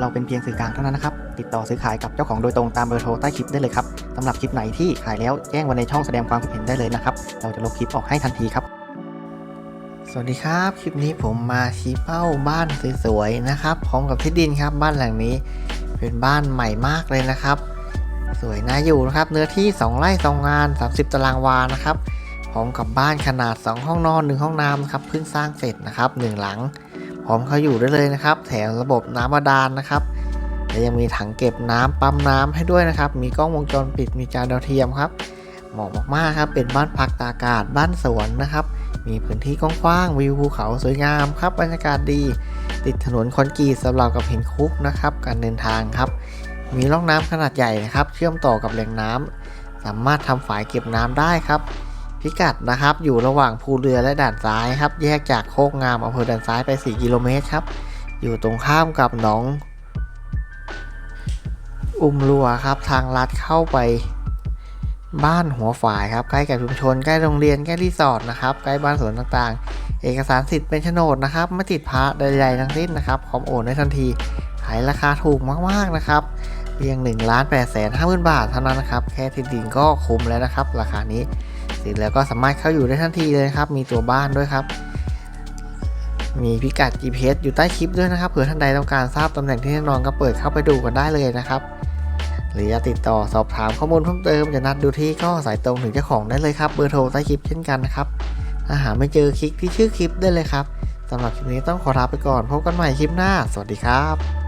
เราเป็นเพียงสื่อกลางเท่านั้นนะครับ ติดต่อซื้อขายกับเจ้าของโดยตรงตามเบอร์โทรใต้คลิปได้เลยครับสำหรับคลิปไหนที่ขายแล้วแจ้งไว้ในช่องแสดงความคิดเห็นได้เลยนะครับ เราจะลบคลิปออกให้ทันทีครับ สวัสดีครับ คลิปนี้ผมมาชี้เป้าบ้านสวยๆนะครับพร้อมกับที่ดินครับ บ้านหลังนี้ เป็นบ้านใหม่มากเลยนะครับ สวยน่าอยู่นะครับ เนื้อที่ 2 ไร่2งาน 30 ตารางวานะครับพร้อมกับบ้านขนาด 2 ห้องนอน 1 ห้องน้ำนะครับเพิ่งสร้างเสร็จนะครับ1หลัง พร้อมเขาอยู่ได้เลยนะครับ แถมระบบน้ำบาดาลนะครับและยังมีถังเก็บน้ำปั๊มน้ำให้ด้วยนะครับ มีกล้องวงจรปิดมีจานดาวเทียมครับเหมาะมากๆครับ เป็นบ้านพักตากอากาศบ้านสวนนะครับ มีพื้นที่กว้างๆวิวภูเขาสวยงามครับบรรยากาศดี ติดถนนคอนกรีตสำหรับกับห็นคุกนะครับ การเดินทางครับ มีร่องน้ำขนาดใหญ่นะครับ เชื่อมต่อกับแหล่งน้ำสามารถทำฝายเก็บน้ำได้ครับ พิกัดนะครับ อยู่ระหว่างภูเรือและด่านซ้ายครับ แยกจากโคกงามอำเภอด่านซ้ายไป 4 กิโลเมตรครับ อยู่ตรงข้ามกับหนอง อุ้มรัวครับ ทางลัดเข้าไปบ้านหัวฝายครับ ใกล้กับชุมชน ใกล้โรงเรียน ใกล้รีสอร์ทนะครับ ใกล้บ้านสวนต่างๆ เอกสารสิทธิ์เป็นโฉนดนะครับ ไม่ติดพระใดๆทั้งสิ้นนะครับพร้อมโอนได้ทันทีขายราคาถูกมากๆนะครับ เพียง1นึ่งล้านแปดแสนห้าหมื่นบาทเท่านั้นนะครับ แค่ที่ดินก็คุ้มแล้วนะครับ ราคานี้เสร็จแล้วก็สามารถเข้าอยู่ได้ทันทีเลยครับ มีตัวบ้านด้วยครับ มีพิกัด GPS อยู่ใต้คลิปด้วยนะครับเผื่อท่านใดต้องการทราบตำแหน่งที่แน่นอนก็เปิดเข้าไปดูกันได้เลยนะครับ หรือจะติดต่อสอบถามข้อมูลเพิ่มเติมจะนัดดูที่ก็สายตรงถึงเจ้าของได้เลยครับเบอร์โทรใต้คลิปเช่นกันนะครับถ้าหาไม่เจอคลิกที่ชื่อคลิปได้เลยครับสำหรับคลิปนี้ต้องขอลาไปก่อนพบกันใหม่คลิปหน้า สวัสดีครับ